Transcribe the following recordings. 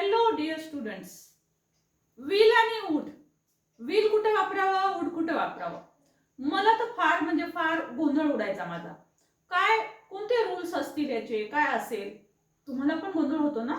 Hello dear students will आणि would will कुठे वापरावं वूड कुठे वापरावं? मला तर फार म्हणजे फार गोंधळ उडायचा माझा. काय कोणते रूल्स असतील याचे? काय असेल? तुम्हाला पण गोंधळ होतो ना?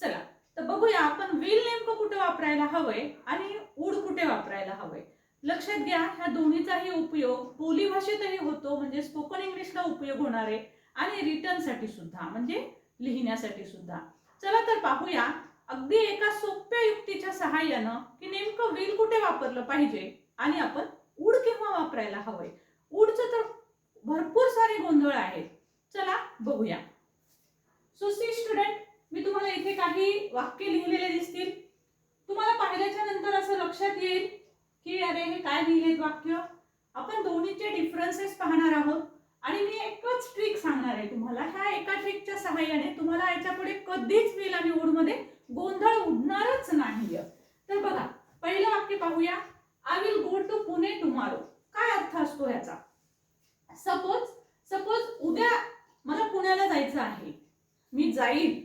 चला तर बघूया आपण विल नेमकं कुठे वापरायला हवंय आणि वूड कुठे वापरायला हवंय. लक्षात घ्या ह्या दोन्हीचाही उपयोग बोलीभाषेतही होतो म्हणजे स्पोकन इंग्लिशला उपयोग होणार आहे. आणि रिटर्नसाठी सुद्धा म्हणजे लिहिण्यासाठी सुद्धा. चला तर पाहूया. अगदी एका सोप्या युक्तीच्या सहाय्यानं की नेमकं व्हील कुठे वापरलं पाहिजे आणि आपण उड केव्हा वापरायला हवंय? उडचं तर भरपूर सारे गोंधळ आहेत. चला बघूया. सो सी स्टुडंट मी तुम्हाला इथे काही वाक्य लिहिलेले दिसतील. तुम्हाला पाहिल्याच्या नंतर असं लक्षात येईल की अरे हे काय लिहिलेत वाक्य? आपण दोन्हीचे डिफरन्सेस पाहणार आहोत. आणि मी एकच ट्रिक सांगणार आहे तुम्हाला. ह्या एका ट्रिकच्या सहाय्याने तुम्हाला याच्यापुढे कधीच वेल आणि उडमध्ये गोंधळ उडणारच नाहीये तर बघा पहिलं वाक्य पाहूया I will go to Pune tomorrow काय अर्थ असतो ह्याचा सपोज सपोज उद्या मला पुण्याला जायचं आहे मी जाईल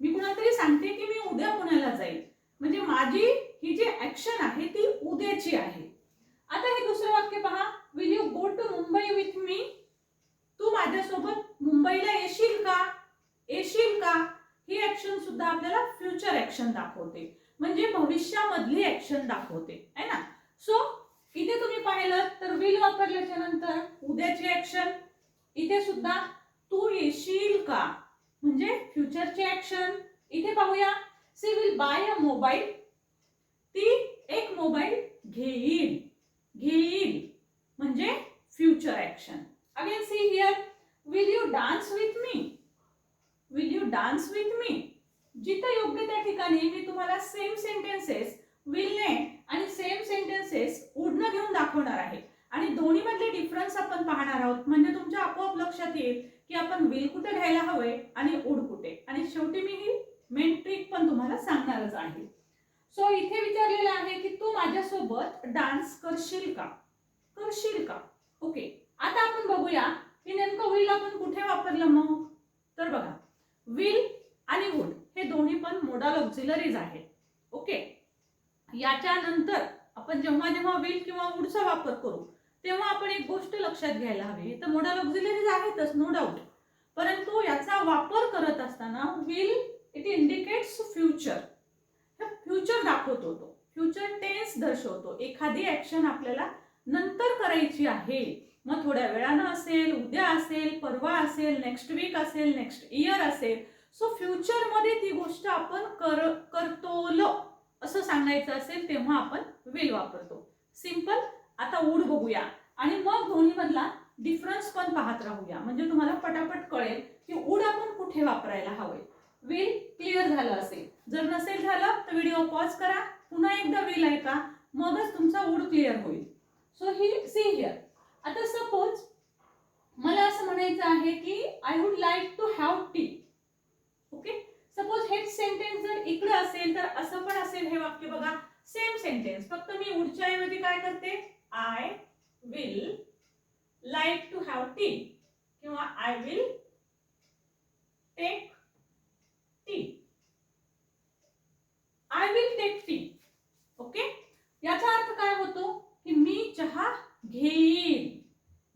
मी कुणाला तरी सांगते की मी उद्या पुण्याला जाईल म्हणजे माझी ही जी ऍक्शन आहे ती उद्याची आहे आता हे दुसरं वाक्य पहा will you go to Mumbai with me तू माझ्यासोबत मुंबईला येशील का येशील का ही ऍक्शन सुद्धा आपल्याला फ्युचर ऍक्शन दाखवते म्हणजे भविष्यामधली ऍक्शन दाखवते है ना? सो इथे तुम्ही पाहिलं तर विल वापरल्याच्या नंतर उद्याची ऍक्शन इथे सुद्धा तू येशील का? म्हणजे फ्युचरची ऍक्शन इथे पाहूया. She will buy a mobile ती एक मोबाईल घेईल. घेईल. म्हणजे future action again see here will you dance with me will you dance with me जिथं योग्य त्या ठिकाणी मी तुम्हाला सेम सेंटेन्सेस विलने आणि सेम सेंटेन्सेस उडणं घेऊन दाखवणार आहे. आणि दोन्ही मधले डिफरन्स आपण पाहणार आहोत. म्हणजे तुमच्या आपोआप लक्षात येईल की आपण विल कुठे घ्यायला हवंय आणि उड कुठे. आणि शेवटी मी ही मेन ट्रिक पण तुम्हाला सांगणारच आहे. सो इथे विचारलेलं आहे की तू माझ्यासोबत डान्स करशील का? करशील का? ओके आता आपण बघूया की नेमकं विल आपण कुठे वापरलं मग? तर बघा. विल आणि वुड हे दोन्ही पण मोडाल ऑक्झिलरीज आहेत. ओके याच्यानंतर आपण जेव्हा जेव्हा विल किंवा वूडचा वापर करू तेव्हा आपण एक गोष्ट लक्षात घ्यायला हवी. तर मोडाल ऑक्झिलरीज आहेतच नो डाऊट परंतु याचा वापर करत असताना will it indicates future future दाखवतो तो. फ्युचर टेन्स दर्शवतो. एखादी ऍक्शन आपल्याला नंतर करायची आहे. मग थोड्या वेळानं असेल उद्या असेल परवा असेल नेक्स्ट वीक असेल नेक्स्ट इयर असेल सो फ्युचरमध्ये ती गोष्ट आपण कर करतोलो असं सांगायचं असेल तेव्हा आपण विल वापरतो. सिंपल आता उड बघूया. आणि मग दोन्हीमधला डिफरन्स पण पाहत राहूया. म्हणजे तुम्हाला पटापट कळेल की उड आपण कुठे वापरायला हवे. विल क्लिअर झालं असेल. जर नसेल झालं तर व्हिडिओ पॉज करा. पुन्हा एकदा विल ऐका. मगच तुमचा उड क्लिअर होईल. सो ही सी हिअर आता सपोज मला असं म्हणायचं आहे की I would like to have tea okay suppose हेच सेंटेन्स जर इकडे असेल तर असं पण असेल हे वाक्य बघा. सेम सेंटेन्स फक्त मी उडच्या ऐवजी काय करते? I will like to have tea किंवा I will take tea I will take tea okay याचा अर्थ काय होतो? की मी चहा घेईल.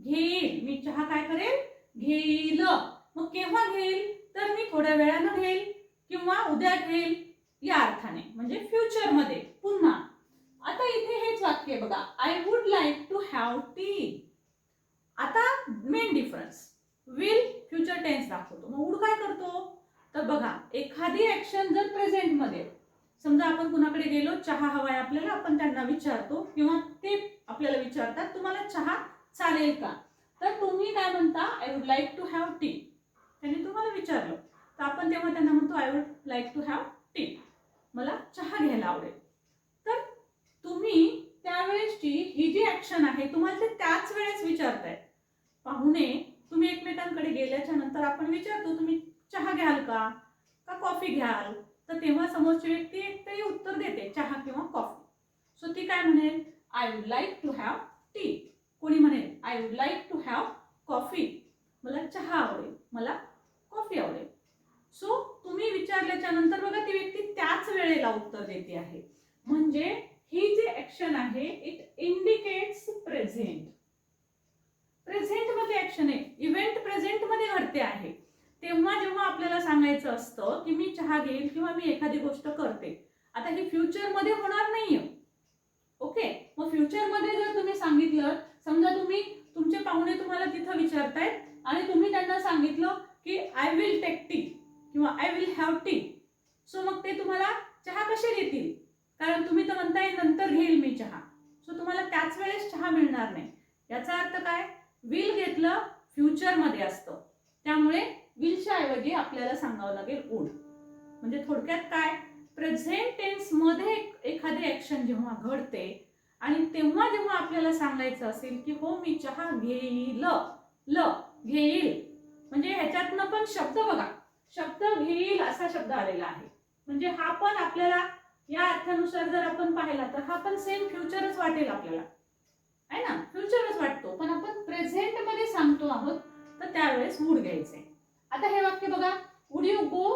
घेईल. मी चहा काय करेल? घेईल. मग केव्हा घेईल? तर मी थोड्या वेळानं घेईल किंवा उद्या घेईल या अर्थाने. म्हणजे फ्युचरमध्ये पुन्हा. आता इथे हेच वाक्य बघा. I would like to have tea आता main difference will future tense दाखवतो. मग उड काय करतो? तर बघा एखादी ऍक्शन जर प्रेझेंटमध्ये समजा आपण कुणाकडे गेलो चहा हवाय आपल्याला आपण त्यांना विचारतो किंवा ते आपल्याला विचारतात तुम्हाला चहा चालेल का? तर तुम्ही काय म्हणता? I would like to have tea त्यांनी तुम्हाला विचारलं. तर आपण तेव्हा त्यांना म्हणतो I would like to have tea मला चहा घ्यायला आवडेल. तर तुम्ही त्यावेळेसची ही जी ऍक्शन आहे तुम्हाला ते त्याच वेळेस विचारताय. पाहुणे तुम्ही एकमेकांकडे गेल्याच्यानंतर आपण विचारतो तुम्ही चहा घ्याल का? का कॉफी घ्याल? तर तेव्हा समोरची व्यक्ती एकतरी उत्तर देते चहा किंवा कॉफी सो ती काय म्हणेल? I would like to have tea कोणी म्हणेल? I would like to have coffee मला चहा आवडेल. मला कॉफी सो तुम्ही विचारल्याच्या नंतर बघा ती व्यक्ती त्याच वेळेला उत्तर देते आहे. म्हणजे ही जी ऍक्शन आहे इट इंडिकेट्स प्रेझेंट प्रेझेंटमध्ये ऍक्शन आहे. इव्हेंट प्रेझेंटमध्ये घडते आहे. तेव्हा जेव्हा आपल्याला सांगायचं असतं की मी चहा घेईल किंवा मी एखादी गोष्ट करते आता ही फ्युचरमध्ये होणार नाहीये. ओके मग फ्युचरमध्ये जर तुम्ही सांगितलं समजा तुम्ही तुमचे पाहुणे तुम्हाला तिथं विचारतायत आणि तुम्ही त्यांना सांगितलं की आय विल टेक टी किंवा I will have tea so मग ते तुम्हाला चहा कसे देतील? कारण तुम्ही तर म्हणताय नंतर घेईल मी चहा. सो तुम्हाला त्याच वेळेस चहा मिळणार नाही. याचा अर्थ काय? विल घेतलं फ्युचरमध्ये असतं. त्यामुळे विलच्या ऐवजी आपल्याला सांगावं लागेल वुड म्हणजे थोडक्यात काय? प्रेझेंट टेन्समध्ये एखादी ऍक्शन जेव्हा घडते आणि तेव्हा जेव्हा आपल्याला सांगायचं असेल की हो मी चहा घेईल. ल घेईल. म्हणजे ह्याच्यातनं पण शब्द बघा. शब्द घेईल असा शब्द आलेला आहे. म्हणजे हा पण आपल्याला या अर्थानुसार जर आपण पाहिला तर हा पण सेम फ्युचरच वाटेल आपल्याला. आहे ना? फ्युचरच वाटतो. पण आपण प्रेझेंटमध्ये सांगतो आहोत तर त्यावेळेस वूड घ्यायचे आता हे वाक्य बघा. Would you go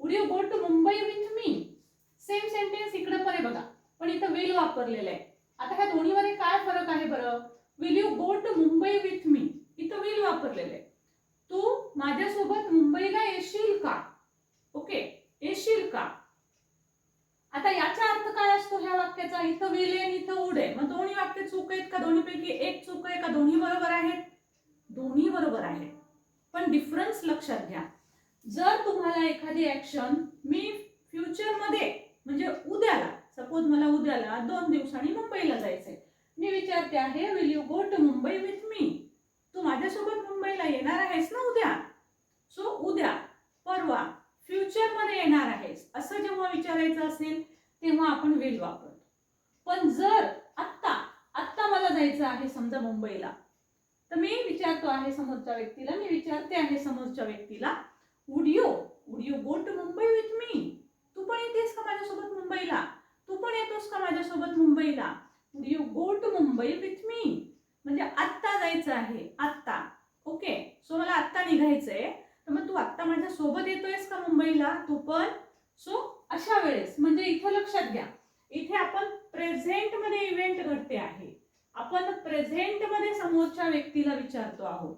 would you go to Mumbai with me same sentence इकडे पण आहे बघा. पण इथं विल वापरलेलं आहे. आता ह्या दोन्हीमध्ये काय फरक आहे बरं? Will you go to Mumbai with me इथं विल वापरलेलं आहे. तू माझ्यासोबत मुंबईला येशील का? ओके येशील का? आता याचा अर्थ काय असतो ह्या वाक्याचा? इथं विल आहे इथं उड आहे मग दोन्ही वाक्य चूक आहेत का? दोन्हीपैकी एक चूक आहे का? दोन्ही बरोबर आहेत? दोन्ही बरोबर आहेत. पण डिफरन्स लक्षात घ्या. जर तुम्हाला एखादी ऍक्शन मी फ्युचरमध्ये म्हणजे उद्याला सपोज मला उद्याला दोन दिवसांनी मुंबईला जायचंय. मी विचारते आहे will you go to Mumbai with me तू माझ्यासोबत मुंबईला येणार आहेस ना उद्या? सो उद्या परवा फ्युचरमध्ये येणार आहेस. असं जेव्हा विचारायचं असेल तेव्हा आपण विल वापरतो. पण जर आत्ता आत्ता मला जायचं आहे समजा मुंबईला तर मी विचारतो आहे समोरच्या व्यक्तीला मी विचारते आहे समोरच्या व्यक्तीला would you would you go to Mumbai with me तू पण येतेस का माझ्यासोबत मुंबईला? तू पण येतोस का माझ्यासोबत मुंबईला? Would you go to Mumbai with me म्हणजे आत्ता जायचं आहे आत्ता. ओके? सो मला आत्ता निघायचंय. तर मग तू आत्ता माझ्या सोबत येतोयस का मुंबईला? तू पण? सो अशा वेळेस म्हणजे इथं लक्षात घ्या. इथे आपण प्रेझेंटमध्ये इव्हेंट घडते आहे. आपण प्रेझेंटमध्ये समोरच्या व्यक्तीला विचारतो आहोत.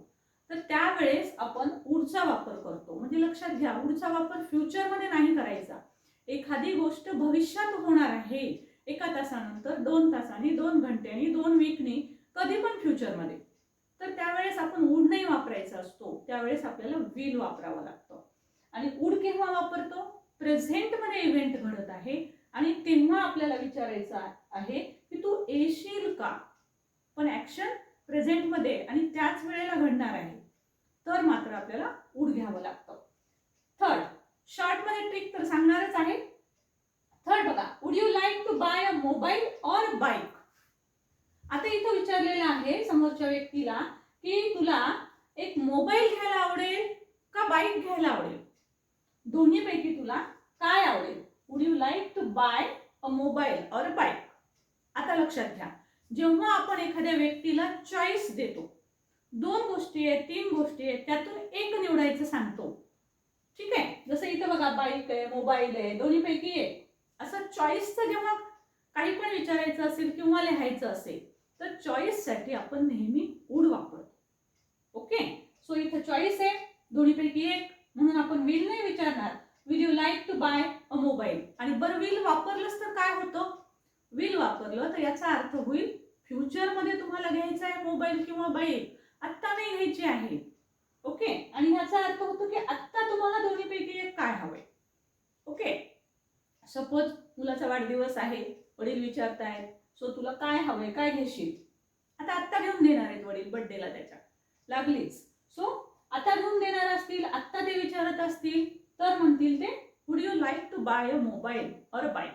तर त्यावेळेस आपण उडचा वापर करतो. म्हणजे लक्षात घ्या उडचा वापर फ्युचरमध्ये नाही करायचा. एखादी गोष्ट भविष्यात होणार आहे. एका तासानंतर दोन तासांनी दोन घंट्यांनी दोन वीकनी कधी पण फ्युचरमध्ये. तर त्यावेळेस आपण उड नाही वापरायचा असतो. त्यावेळेस आपल्याला विल वापरावा लागतो. आणि उड केव्हा वापरतो? प्रेझेंटमध्ये इव्हेंट घडत आहे आणि तेव्हा आपल्याला विचारायचं आहे की तू येशील का? पण ऍक्शन प्रेझेंटमध्ये आणि त्याच वेळेला घडणार आहे. तर मात्र आपल्याला उड घ्यावं लागतं. थर्ड शॉर्टमध्ये ट्रिक तर सांग आहे थर्ड बघा would you like to buy a mobile or bike आता इथं विचारलेलं आहे समोरच्या व्यक्तीला की तुला एक मोबाईल घ्यायला आवडेल का बाईक घ्यायला आवडेल? दोन्हीपैकी तुला काय आवडेल? Would you like to buy a mobile or bike आता लक्षात घ्या. जेव्हा आपण एखाद्या व्यक्तीला चॉईस देतो दोन गोष्टी आहेत तीन गोष्टी आहेत त्यातून एक निवडायचं सांगतो. ठीक आहे? जसं इथं बघा बाईक आहे मोबाईल आहे दोन्हीपैकी आहे असं चॉईसचं जेव्हा काही पण विचारायचं असेल किंवा लिहायचं असेल तर चॉईससाठी आपण नेहमी वूड वापरतो. ओके सो इथं चॉईस आहे. दोन्हीपैकी एक. म्हणून आपण विल नाही विचारणार. Will you like to buy a mobile आणि बरं विल वापरलंच तर काय होतं? विल वापरलं तर याचा अर्थ होईल फ्युचरमध्ये तुम्हाला घ्यायचा आहे मोबाईल किंवा बाईक आत्ता नाही घ्यायची आहे. ओके आणि ह्याचा अर्थ होतो की आत्ता तुम्हाला दोन्हीपैकी एक काय हवंय. ओके सपोज मुलाचा वाढदिवस आहे. वडील विचारतायत सो तुला काय हवंय काय घेशील? आता आत्ता घेऊन देणार आहेत वडील बर्थडेला त्याच्या. लागलीच. सो आता घेऊन देणार असतील आत्ता ते विचारत असतील तर म्हणतील ते would you like to buy a mobile or bike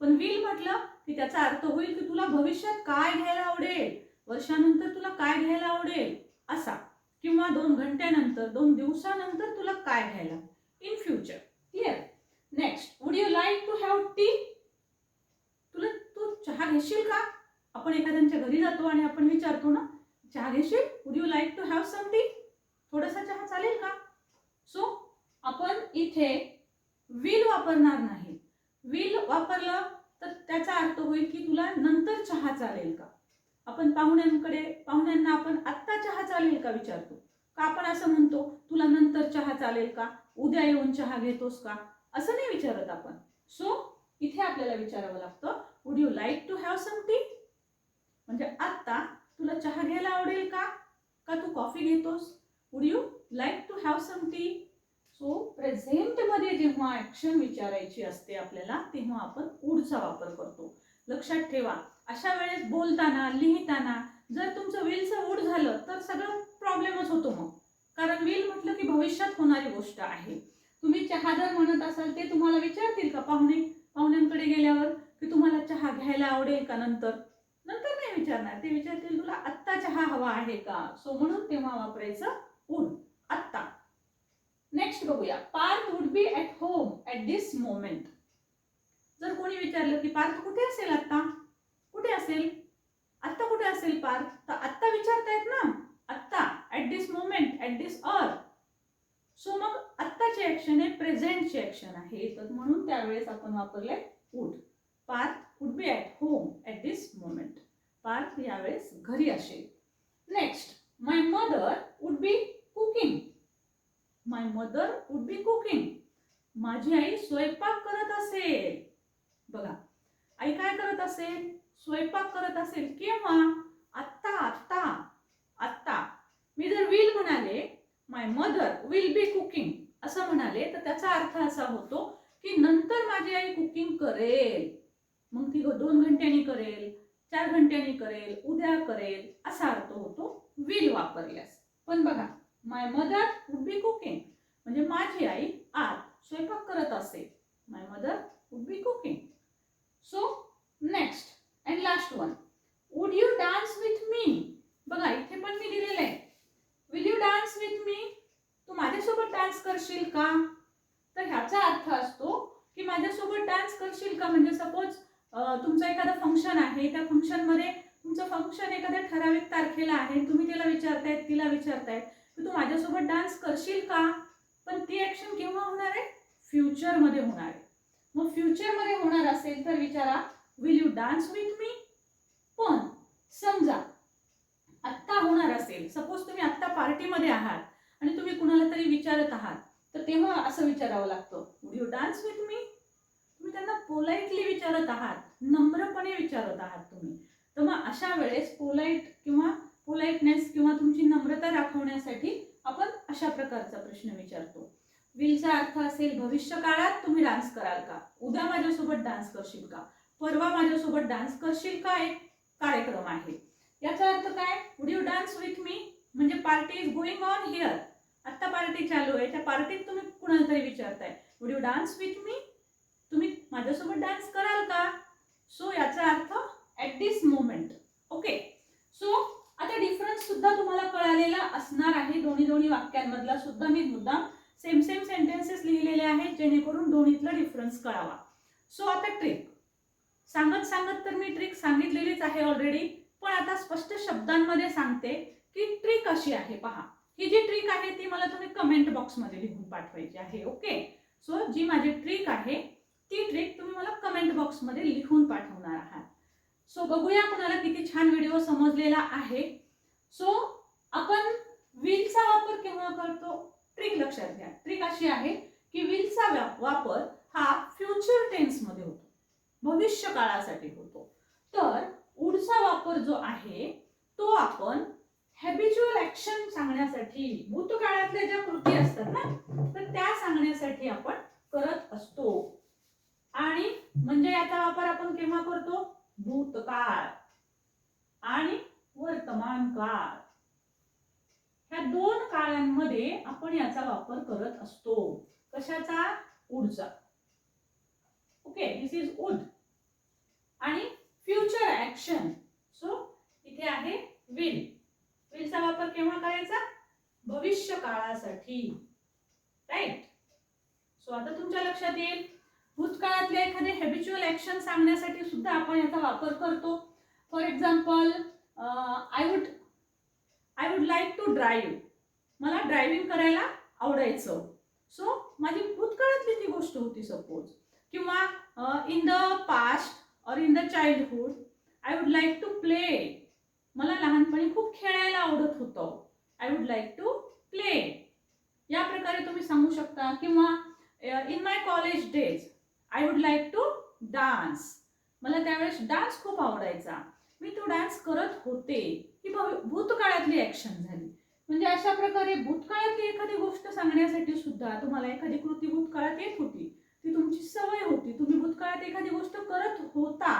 पण विल म्हटलं की त्याचा अर्थ होईल की तुला भविष्यात काय घ्यायला आवडेल? वर्षानंतर तुला काय घ्यायला आवडेल? असा. किंवा दोन घंट्यानंतर दोन दिवसानंतर तुला काय घ्यायला? In future clear next would you like to have tea घेशील का? आपण एखाद्यांच्या घरी जातो आणि आपण विचारतो ना चहा घेशील would you like to have something थोडासा चहा चालेल का? सो आपण इथे विल वापरणार नाही. विल वापरलं तर त्याचा अर्थ होईल की तुला नंतर चहा चालेल का? आपण पाहुण्यांकडे पाहुण्यांना आपण आत्ता चहा चालेल का विचारतो? का आपण असं म्हणतो तुला नंतर चहा चालेल का? उद्या येऊन चहा घेतोस का? असं नाही विचारत आपण. सो इथे आपल्याला विचारावं लागतं would you like to have some tea म्हणजे आत्ता तुला चहा घ्यायला आवडेल का? का तू कॉफी घेतोस? Would you like to have some tea so प्रेझेंटमध्ये जेव्हा ॲक्शन विचारायची असते आपल्याला तेव्हा आपण वूडचा वापर करतो. लक्षात ठेवा अशा वेळेस बोलताना लिहिताना जर तुमचं विलचं वूड झालं तर सगळं प्रॉब्लेमच होतो मग. कारण विल म्हटलं की भविष्यात होणारी गोष्ट आहे. तुम्ही चहा जर म्हणत असाल ते तुम्हाला विचारतील का पाहुणे? पाहुण्यांकडे गेल्यावर? की तुम्हाला चहा घ्यायला आवडेल का नंतर? नंतर नाही विचारणार. ते विचारतील तुला आत्ता चहा हवा आहे का? सो म्हणून तेव्हा वापरायचं वूड आत्ता. नेक्स्ट बघूया. Parth would be at home at this moment जर कोणी विचारलं की पार्थ कुठे असेल आत्ता? कुठे असेल? आत्ता कुठे असेल पार्थ? तर आत्ता विचारतायत ना. आत्ता. At this moment at this uh so मग आत्ताची ॲक्शन आहे प्रेझेंटची ॲक्शन आहे. तर म्हणून त्यावेळेस आपण वापरले would Parth would be at home at this moment Parth यावेळेस घरी असेल. Next my mother would be cooking my mother would be cooking माझी आई स्वयंपाक करत असेल. बघा आई काय करत असेल? स्वयंपाक करत असेल. किंवा आत्ता आत्ता आत्ता. मी जर विल म्हणाले my mother will be cooking असं म्हणाले तर त्याचा अर्थ असा होतो की नंतर माझी आई कुकिंग करेल. मग ती दोन घंट्यांनी करेल चार घंट्यांनी करेल उद्या करेल असा अर्थ होतो विल वापरल्यास. पण बघा my mother would be cooking म्हणजे माझी आई आज स्वयंपाक करत असेल my mother would be cooking so next and last one would you dance with me बघा इथे पण मी दिलेलं आहे. Will you dance with me तू माझ्यासोबत डान्स करशील का? तर ह्याचा अर्थ असतो की माझ्यासोबत डान्स करशील का? म्हणजे सपोज तुमचं एखादं फंक्शन आहे त्या फंक्शनमध्ये तुमचं फंक्शन एखाद्या ठराविक तारखेला आहे तुम्ही तिला विचारतायत तिला विचारतायत की तू माझ्यासोबत डान्स करशील का? पण ती ॲक्शन केव्हा होणार आहे? फ्युचरमध्ये होणार आहे. मग फ्युचरमध्ये होणार असेल तर विचारा will you dance with me पण समजा आत्ता होणार असेल सपोज तुम्ही आत्ता पार्टीमध्ये आहात आणि तुम्ही कुणाला तरी विचारत आहात तर तेव्हा असं विचारावं लागतं would you dance with me तुम्ही त्यांना पोलाइटली विचारत आहात. नम्रपणे विचारत आहात तुम्ही. तर मग अशा वेळेस पोलाईट किंवा पोलाईटनेस किंवा तुमची नम्रता राखवण्यासाठी आपण अशा प्रकारचा प्रश्न विचारतो. विलचा अर्थ असेल भविष्य काळात तुम्ही डान्स कराल का? उद्या माझ्यासोबत डान्स करशील का? परवा माझ्यासोबत डान्स करशील का? एक कार्यक्रम आहे. याचा अर्थ काय? Would you dance with me म्हणजे party is going on here आत्ता पार्टी चालू आहे. त्या पार्टीत तुम्ही कुणाला तरी विचारताय. Would you dance with me तुम्ही माझ्यासोबत डान्स कराल का? सो याचा अर्थ at this moment okay so आता डिफरन्स सुद्धा तुम्हाला कळालेला असणार आहे. दोन्ही दोन्ही वाक्यांमधला सुद्धा मी मुद्दाम सेम सेम सेंटेन्सेस लिहिलेले आहेत जेणेकरून दोन्हीतला डिफरन्स कळावा. सो आता ट्रिक सांगत सांगत तर मी ट्रिक सांगितलेलीच आहे ऑलरेडी पण आता स्पष्ट शब्दांमध्ये सांगते की ट्रिक अशी आहे. पहा ही जी ट्रिक आहे ती मला तुम्ही कमेंट बॉक्समध्ये लिहून पाठवायची आहे. ओके सो जी माझी ट्रिक आहे ती ट्रिक तुम्ही मला कमेंट बॉक्समध्ये लिहून पाठवणार आहात. सो बघूया कोणाला किती छान व्हिडिओ समजलेला आहे. सो आपण व्हीलचा वापर केव्हा करतो? ट्रिक लक्षात घ्या. ट्रिक अशी आहे की व्हीलचा वापर हा फ्युचर टेन्समध्ये होतो. भविष्य काळासाठी होतो. तर उडचा वापर जो आहे तो आपण हॅबिच्युअल ऍक्शन सांगण्यासाठी भूतकाळातल्या ज्या कृती असतात ना तर त्या सांगण्यासाठी आपण करत असतो. आणि म्हणजे याचा वापर आपण केव्हा करतो? भूतकाळ आणि वर्तमान काळ ह्या दोन काळांमध्ये आपण याचा वापर करत असतो. कशाचा? उडचा ओके दिस इज उड आणि फ्युचर ऍक्शन सो इथे आहे विल विलचा वापर केव्हा करायचा? भविष्य काळासाठी राईट सो आता तुमच्या लक्षात येईल. भूतकाळातले एखादे हॅबिच्युअल ॲक्शन सांगण्यासाठी सुद्धा आपण याचा वापर करतो. For example I would I would like to drive मला ड्रायव्हिंग करायला आवडायचं. सो माझी भूतकाळातली ती गोष्ट होती सपोज किंवा in the past or in the childhood I would like to play मला लहानपणी खूप खेळायला आवडत होतं. I would like to play या प्रकारे तुम्ही सांगू शकता. किंवा in my college days I would like to dance मला त्यावेळेस डान्स खूप आवडायचा. मी तो डान्स करत होते. ही भूतकाळातली ॲक्शन झाली. म्हणजे अशा प्रकारे भूतकाळातली एखादी गोष्ट सांगण्यासाठी सुद्धा तुम्हाला एखादी कृती भूतकाळात येत होती. ती तुमची सवय होती. तुम्ही भूतकाळात एखादी गोष्ट करत होता.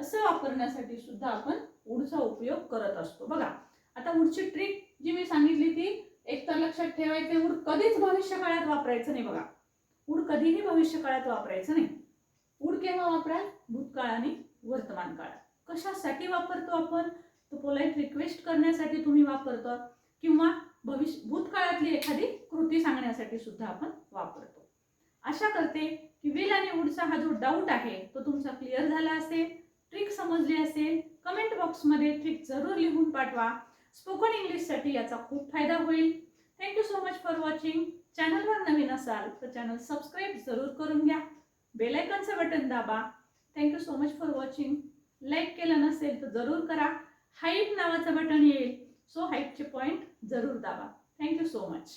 असं वापरण्यासाठी सुद्धा आपण उडचा उपयोग करत असतो. बघा आता उडची ट्रिक जी मी सांगितली ती एक तर लक्षात ठेवायचे उड कधीच भविष्य काळात वापरायचं नाही बघा. उड कधीही भविष्य काळात वापरायचं नाही. उड केव्हा वापराल? भूतकाळ आणि वर्तमान काळात कशासाठी वापरतो आपण? तो पोलाईट रिक्वेस्ट करण्यासाठी तुम्ही वापरतो किंवा भविष्य भूतकाळातली एखादी कृती सांगण्यासाठी सुद्धा आपण वापरतो. आशा करते की विल आणि वुडचा हा जो डाऊट आहे तो तुमचा क्लिअर झाला असेल ट्रिक समजली असेल कमेंट बॉक्समध्ये ट्रिक जरूर लिहून पाठवा. स्पोकन इंग्लिशसाठी याचा खूप फायदा होईल. Thank you so much for watching चॅनलवर नवीन असाल तर चॅनल सबस्क्राईब जरूर करून घ्या. बेलायकनचं बटन दाबा. Thank you so much for watching like केलं नसेल तर जरूर करा. हाईट नावाचं बटन येईल. सो हाईटचे पॉईंट जरूर दाबा. Thank you so much